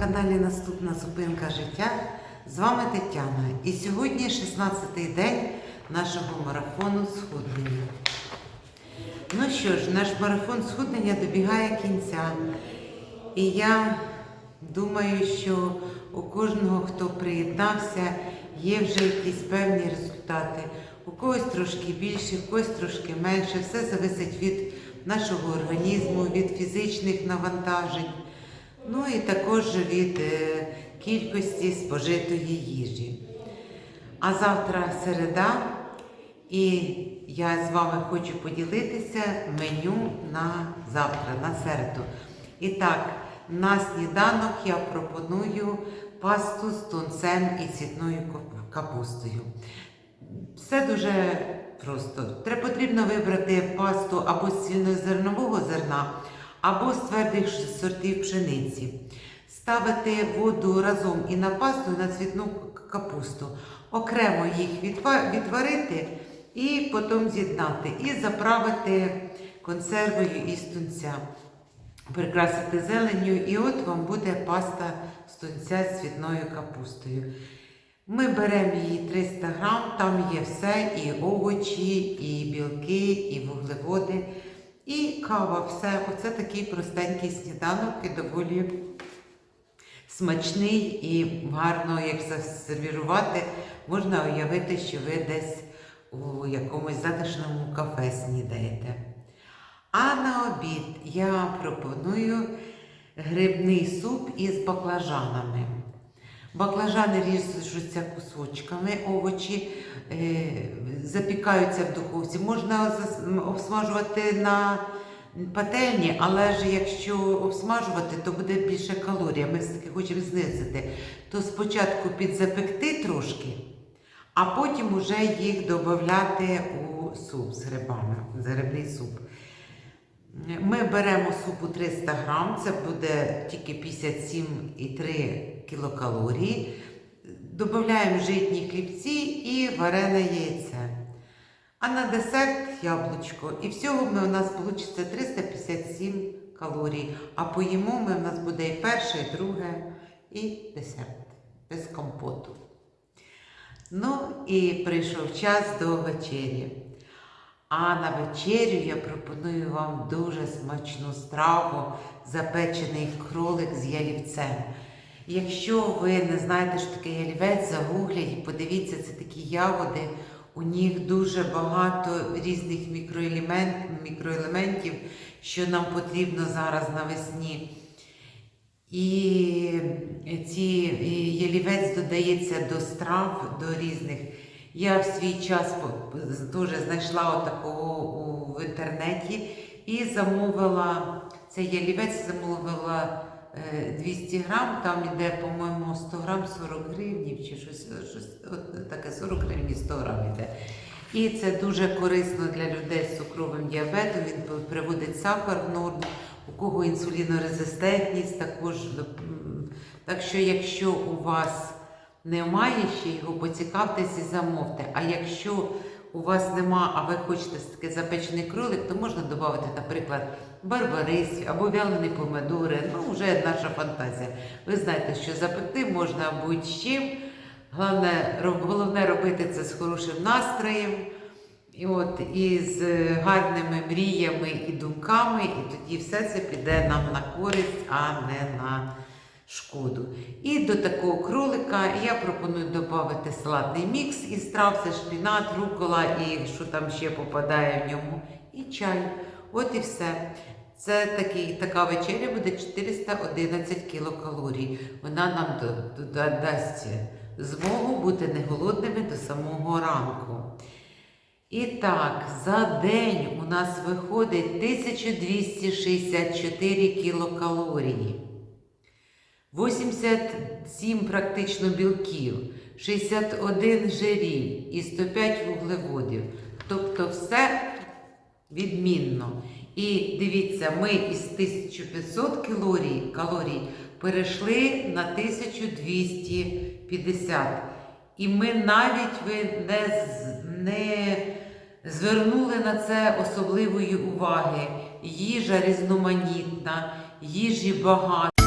каналі Наступна зупинка життя. З вами Тетяна. І сьогодні 16-й день нашого марафону схуднення. Ну що ж, наш марафон схуднення добігає кінця. І я думаю, що у кожного, хто приєднався, є вже якісь певні результати. У когось трошки більше, у когось трошки менше. Все залежить від нашого організму, від фізичних навантажень. Ну і також від е, кількості спожитої їжі. А завтра середа, і я з вами хочу поділитися меню на завтра, на середу. І так, на сніданок я пропоную пасту з тунцем і цвітною капустою. Все дуже просто. Треба потрібно вибрати пасту або з цільнозернового зерна, або з твердих сортів пшениці. Ставити воду разом і на пасту, на цвітну капусту. Окремо їх відварити і потім з'єднати. І заправити консервою із тунця. Прикрасити зеленню, і от вам буде паста з тунця з цвітною капустою. Ми беремо її 300 грам, там є все, і овочі, і білки, і вуглеводи, і кава, все. Оце такий простенький сніданок і доволі смачний і гарно, як засервірувати, можна уявити, що ви десь у якомусь затишному кафе снідаєте. А на обід я пропоную грибний суп із баклажанами. Баклажани ріжуться кусочками, овочі е, запікаються в духовці. Можна обсмажувати на пательні, але ж якщо обсмажувати, то буде більше калорій. Ми все-таки хочемо знизити. То спочатку підзапекти трошки, а потім уже їх додати у суп з грибами, грибний суп. Ми беремо супу 300 грам, це буде тільки 57,3 кілокалорії. Додаємо житні хлібці і варене яйце. А на десерт яблучко. І всього ми, у нас вийде 357 калорій. А поїмо ми, у нас буде і перше, і друге, і десерт без компоту. Ну і прийшов час до вечері. А на вечерю я пропоную вам дуже смачну страву, запечений кролик з ялівцем. Якщо ви не знаєте, що таке ялівець, загугліть, подивіться, це такі ягоди. У них дуже багато різних мікроелемент, мікроелементів, що нам потрібно зараз навесні. І ці ялівець додається до страв, до різних. Я в свій час дуже знайшла отакого в інтернеті і замовила цей ялівець, замовила 200 грам, там іде, по-моєму, 100 грам 40 гривнів чи щось, щось от таке 40 гривень 100 грам іде. І це дуже корисно для людей з цукровим діабетом. Він приводить сахар в норму, у кого інсулінорезистентність також. Так що, якщо у вас немає ще його, поцікавтесь і замовте. А якщо у вас нема, а ви хочете таке запечений кролик, то можна додати, наприклад, барбарис або вялені помидори. Ну, вже наша фантазія. Ви знаєте, що запекти можна будь-чим. Головне, головне робити це з хорошим настроєм. І от і з гарними мріями і думками, і тоді все це піде нам на користь, а не на шкоду. І до такого кролика я пропоную додати салатний мікс із трав, це шпінат, рукола і що там ще попадає в ньому, і чай. От і все. Це такий, така вечеря буде 411 кілокалорій. Вона нам дасть змогу бути не голодними до самого ранку. І так, за день у нас виходить 1264 кілокалорії. 87 практично білків, 61 жирів і 105 вуглеводів. Тобто все відмінно. І дивіться, ми із 1500 калорій, калорій перейшли на 1250. І ми навіть ви не, не звернули на це особливої уваги. Їжа різноманітна, їжі багато.